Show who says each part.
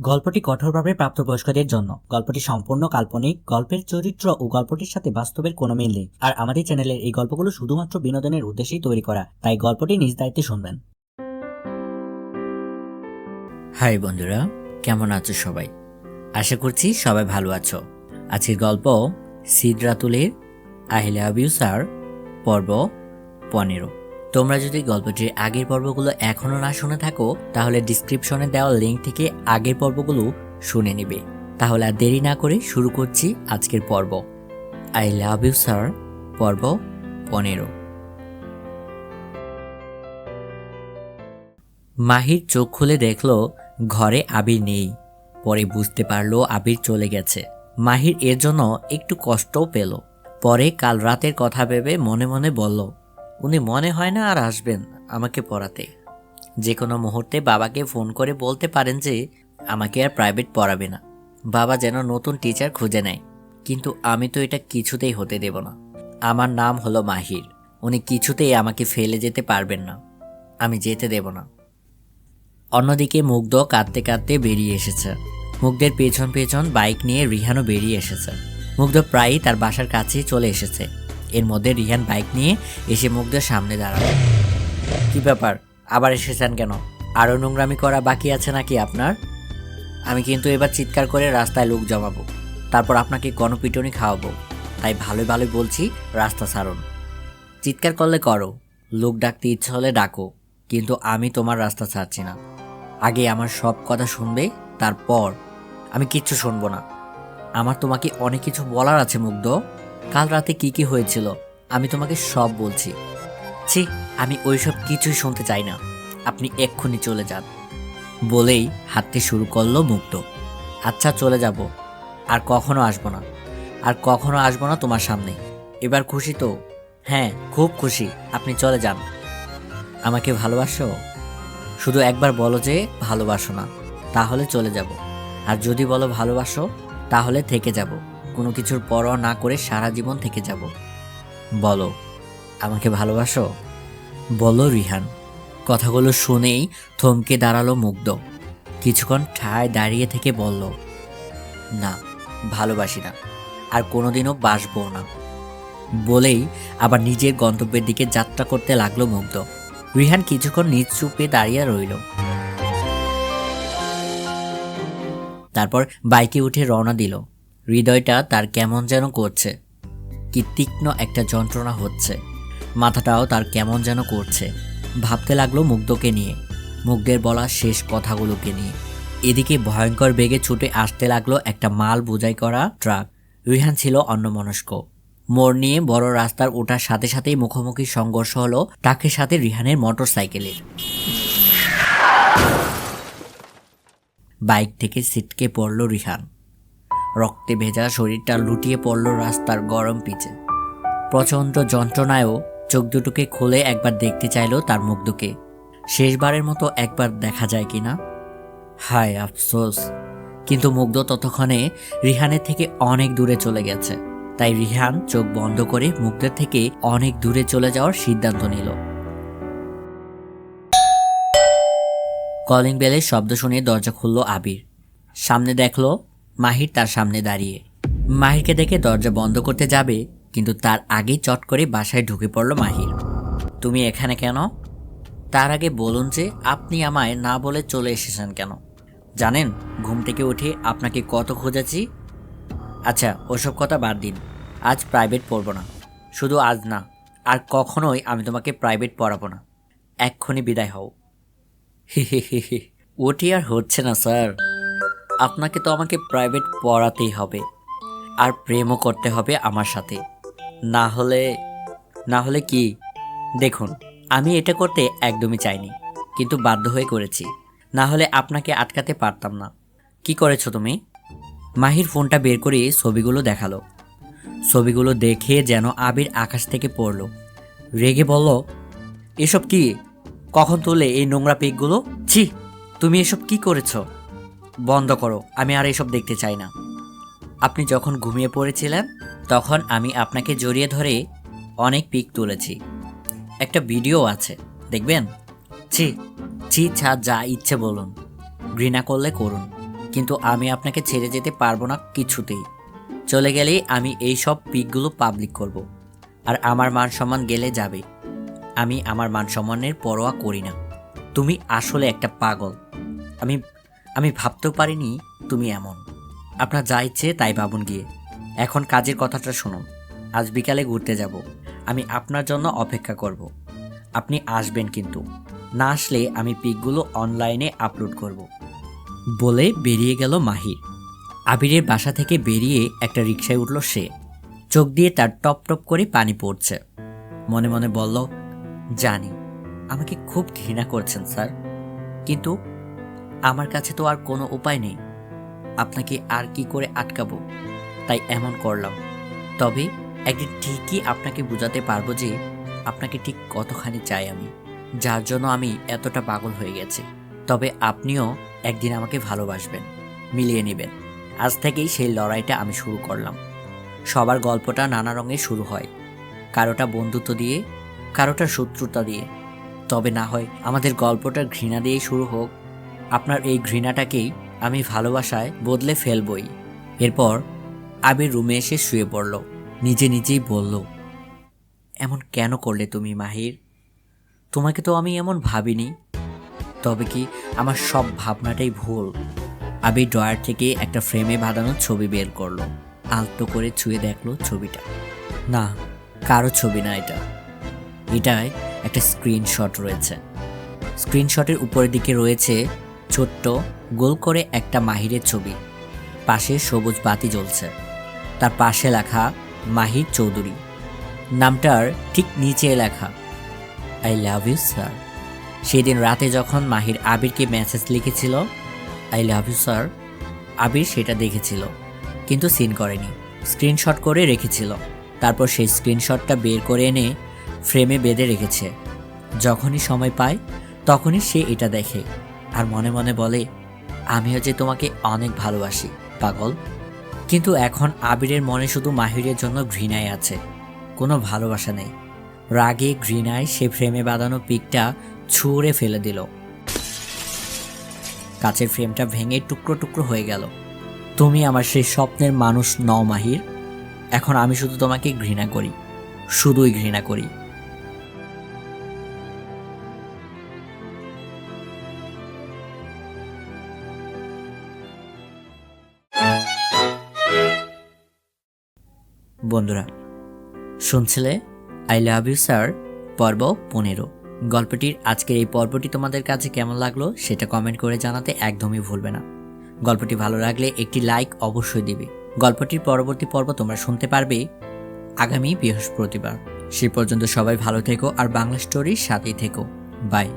Speaker 1: গল্পটি কঠোরভাবে প্রাপ্তবয়স্কদের জন্য। গল্পটি সম্পূর্ণ কাল্পনিক, গল্পের চরিত্র ও গল্পটির সাথে বাস্তবের কোনো মিল নেই। আর আমাদের চ্যানেলের এই গল্পগুলো শুধুমাত্র বিনোদনের উদ্দেশ্যেই তৈরি করা। তাই গল্পটি নিজ দায়িত্বে শুনবেন। হাই বন্ধুরা, কেমন আছো সবাই? আশা করছি সবাই ভালো আছো। আজকের গল্প সিদ্রাতুলের আহিলে আবিউসার পর্ব পনেরো। তোমরা যদি গল্পটির আগের পর্বগুলো এখনও না শুনে থাকো, তাহলে ডিসক্রিপশনে দেওয়া লিঙ্ক থেকে আগের পর্বগুলো শুনে নিবে। তাহলে আর দেরি না করে শুরু করছি আজকের পর্ব। আই লাভ ইউ স্যার পর্ব পনেরো। মাহির চোখ খুলে দেখল, ঘরে আবির নেই। পরে বুঝতে পারল আবির চলে গেছে। মাহির এর জন্য একটু কষ্টও পেল। পরে কাল রাতের কথা ভেবে মনে মনে বলল উনি মনে হয় না আর আসবেন আমাকে পড়াতে। যে কোনো মুহূর্তে বাবাকে ফোন করে বলতে পারেন যে আমাকে আর প্রাইভেট পড়াবে না। বাবা যেন নতুন টিচার খুঁজে নেয়। কিন্তু আমি তো এটা কিছুতেই হতে দেব না। আমার নাম হলো মাহির। উনি কিছুতেই আমাকে ফেলে যেতে পারবেন না। আমি যেতে দেব না। অন্যদিকে মুগ্ধ কাঁদতে কাঁদতে বেরিয়ে এসেছে। মুগ্ধের পেছন পেছন বাইক নিয়ে রিহানও বেরিয়ে এসেছে। মুগ্ধ প্রায়ই তার বাসার কাছেই চলে এসেছে। এর মধ্যে রিহান বাইক নিয়ে এসে মুগ্ধের সামনে দাঁড়াল। কি ব্যাপার? আবার এসেছেন কেন? আরও নোংরামি করা বাকি আছে নাকি আপনার? আমি কিন্তু এবার চিৎকার করে রাস্তায় লোক জমাবো। তারপর আপনাকে গণপিটনি খাওয়াবো। তাই ভালো ভালোই বলছি, রাস্তা ছাড়ুন। চিৎকার করলে করো। লোক ডাকতে ইচ্ছে হলে ডাকো। কিন্তু আমি তোমার রাস্তা ছাড়ছি না। আগে আমার সব কথা শুনবে, তারপর আমি কিচ্ছু শুনব না। আমার তোমাকে অনেক কিছু বলার আছে মুগ্ধ। কাল রাতে কি কি হয়েছিল, আমি তোমাকে সব বলছি। ছি, আমি ওইসব কিছুই শুনতে চাই না। আপনি এক্ষুনি চলে যান। বলেই হাঁটতে শুরু করল মুগ্ধ আচ্ছা চলে যাব। আর কখনো আসব না। আর কখনো আসব না তোমার সামনে। এবার খুশি তো? হ্যাঁ খুব খুশি। আপনি চলে যান। আমাকে ভালোবাসো? শুধু একবার বলো যে ভালোবাসো না। তাহলে চলে যাব। আর যদি বলো ভালোবাসো, তাহলে থেকে যাব। কোনো কিছুর পরোয়া না করে সারা জীবন থেকে যাব। বলো, আমাকে ভালোবাসো? বলো, রিহান, কথাগুলো শুনেই থমকে দাঁড়াল মুগ্ধ। কিছুক্ষণ ঠায় দাঁড়িয়ে থেকে বলল, না, ভালোবাসি না, আর কোনোদিনও বাসবো না। বলেই আবার নিজের গন্তব্যের দিকে যাত্রা করতে লাগল মুগ্ধ। রিহান কিছুক্ষণ নিজ চুপে দাঁড়িয়ে রইল। তারপর বাইকে উঠে রওনা দিল। হৃদয়টা তার কেমন যেন করছে। কি তীক্ষ্ণ একটা যন্ত্রণা হচ্ছে। মাথাটাও তার কেমন যেন করছে। ভাবতে লাগল মুগ্ধকে নিয়ে। মুগ্ধের বলা শেষ কথাগুলোকে নিয়ে। এদিকে ভয়ঙ্কর বেগে ছুটে আসতে লাগল একটা মাল বোঝাই করা ট্রাক। রিহান ছিল অন্যমনস্ক। মোড় নিয়ে বড় রাস্তার ওঠার সাথে সাথেই মুখোমুখি সংঘর্ষ হলো ট্রাকের সাথে রিহানের মোটর সাইকেলের বাইক থেকে ছিটকে পড়ল রিহান। রক্তে ভেজা শরীরটা লুটিয়ে পড়ল রাস্তার গরম পিচে। প্রচণ্ড যন্ত্রণায়ও চোখ দুটোকে খুলে একবার দেখতে চাইলো তার মুগ্ধকে। শেষবারের মতো একবার দেখা যায় কিনা? হায় আফসোস। কিন্তু মুগ্ধ ততক্ষণে রিহানের থেকে অনেক দূরে চলে গেছে। তাই রিহান চোখ বন্ধ করে মুগ্ধের থেকে অনেক দূরে চলে যাওয়ার সিদ্ধান্ত নিল। কলিং বেলের শব্দ শুনে দরজা খুলল আবির। সামনে দেখল মাহির তার সামনে দাঁড়িয়ে। মাহিরকে দেখে দরজা বন্ধ করতে যাবে, কিন্তু তার আগেই চট করে বাসায় ঢুকে পড়ল মাহির। তুমি এখানে কেন? তার আগে বলুন যে আপনি আমায় না বলে চলে এসেছেন কেন। জানেন, ঘুম থেকে উঠে আপনাকে কত খোঁজাছি? আচ্ছা ওসব কথা বাদ দিন। আজ প্রাইভেট পড়ব না। শুধু আজ না, আর কখনোই আমি তোমাকে প্রাইভেট পড়াবো না। এক্ষুনি বিদায় হও। হি হি হি হি ওটি আর হচ্ছে না, স্যার। আপনাকে তো আমাকে প্রাইভেট পড়াতেই হবে। আর প্রেমও করতে হবে আমার সাথে। না হলে না হলে কি? দেখুন, আমি এটা করতে একদমই চাইনি, কিন্তু বাধ্য হয়ে করেছি। না হলে আপনাকে আটকাতে পারতাম না। কি করেছ তুমি? মাহির ফোনটা বের করে ছবিগুলো দেখাল। ছবিগুলো দেখে যেন আবির আকাশ থেকে পড়ল। রেগে বলল, এসব কি? কখন তোলে এই নোংরা পিকগুলো? ছি, তুমি এসব কি করেছ? বন্ধ করো, আমি আর এসব দেখতে চাই না। আপনি যখন ঘুমিয়ে পড়েছিলেন, তখন আমি আপনাকে জড়িয়ে ধরে অনেক পিক তুলেছি। একটা ভিডিও আছে, দেখবেন? ছি ছি, ছা, যা ইচ্ছে বলুন। ঘৃণা করলে করুন, কিন্তু আমি আপনাকে ছেড়ে যেতে পারব না কিছুতেই। চলে গেলেই আমি এই সব পিকগুলো পাবলিক করব। আর আমার মান সম্মান গেলে যাবে। আমি আমার মান সম্মানের পরোয়া করি না। তুমি আসলে একটা পাগল। আমি আমি ভাবতেও পারিনি তুমি এমন। আপনার যা ইচ্ছে তাই ভাবুন গিয়ে। এখন কাজের কথাটা শুনুন। আজ বিকালে ঘুরতে যাব। আমি আপনার জন্য অপেক্ষা করব। আপনি আসবেন কিন্তু। না আসলে আমি পিকগুলো অনলাইনে আপলোড করব। বলে বেরিয়ে গেল মাহির আবিরের বাসা থেকে বেরিয়ে একটা রিক্সায় উঠল সে। চোখ দিয়ে তার টপ টপ করে পানি পড়ছে। মনে মনে বলল, জানি, আমাকে খুব ঘৃণা করছেন স্যার। কিন্তু আমার কাছে তো আর কোনো উপায় নেই। আপনাকে আর কি করে আটকাবো? তাই এমন করলাম। তবে একদিন ঠিকই আপনাকে বোঝাতে পারব যে আপনাকে ঠিক কতখানি চাই আমি, যার জন্য আমি এতটা পাগল হয়ে গেছি। তবে আপনিও একদিন আমাকে ভালোবাসবেন, মিলিয়ে নেবেন। আজ থেকেই সেই লড়াইটা আমি শুরু করলাম। সবার গল্পটা নানা রঙে শুরু হয়, কারোটা বন্ধুত্ব দিয়ে, কারোটা শত্রুতা দিয়ে। তবে না হয় আমাদের গল্পটা ঘৃণা দিয়েই শুরু হোক আপনার এই ঘৃণাটাকেই আমি ভালোবাসায় বদলে ফেলবই। এরপর আবির রুমে এসে শুয়ে পড়ল। নিজে নিজেই বলল, এমন কেন করলে তুমি, মাহির? তোমাকে তো আমি এমন ভাবিনি। তবে কি আমার সব ভাবনাটাই ভুল? আবির ড্রয়ার থেকে একটা ফ্রেমে বাঁধানো ছবি বের করল। আলতো করে ছুঁয়ে দেখল ছবিটা। না, কারও ছবি না এটা। এটায় একটা স্ক্রিনশট রয়েছে। স্ক্রিনশটের উপরের দিকে রয়েছে ছোট্ট, গোল করে একটা মাহিরের ছবি। পাশে সবুজ বাতি জ্বলছে। তার পাশে লেখা, মাহির চৌধুরী। নামটার ঠিক নিচে লেখা, আই লাভ ইউ, স্যার। সেদিন রাতে যখন মাহির আবিরকে মেসেজ লিখেছিল, I love you, sir. Abir সেটা দেখেছিল, কিন্তু সিন করেনি। স্ক্রিনশট করে রেখেছিল। তারপর সেই স্ক্রিনশটটা বের করে এনে ফ্রেমে বেঁধে রেখেছে। যখনই সময় পায়, তখনই সে এটা দেখে। আর মনে মনে বলে, আমিও যে তোমাকে অনেক ভালোবাসি, পাগল। কিন্তু এখন আবিরের মনে শুধু মাহিরের জন্য ঘৃণায় আছে। কোনো ভালোবাসা নেই। রাগে, ঘৃণায় সে ফ্রেমে বাঁধানো পিকটা ছুঁড়ে ফেলে দিল। কাচের ফ্রেমটা ভেঙে টুকরো টুকরো হয়ে গেল। তুমি আমার সেই স্বপ্নের মানুষ নও, মাহির। এখন আমি শুধু তোমাকে ঘৃণা করি। শুধুই ঘৃণা করি। বন্ধুরা, শুনছিলে আই লাভ ইউ স্যার পর্ব পনেরো। গল্পটির আজকের এই পর্বটি তোমাদের কাছে কেমন লাগল সেটা কমেন্ট করে জানাতে একদমই ভুলবে না। গল্পটি ভালো লাগলে একটি লাইক অবশ্যই দিবে। গল্পটির পরবর্তী পর্ব তোমরা শুনতে পারবে আগামী বৃহস্পতিবার। সে পর্যন্ত সবাই ভালো থেকো আর বাংলা স্টোরির সাথেই থেকো। বাই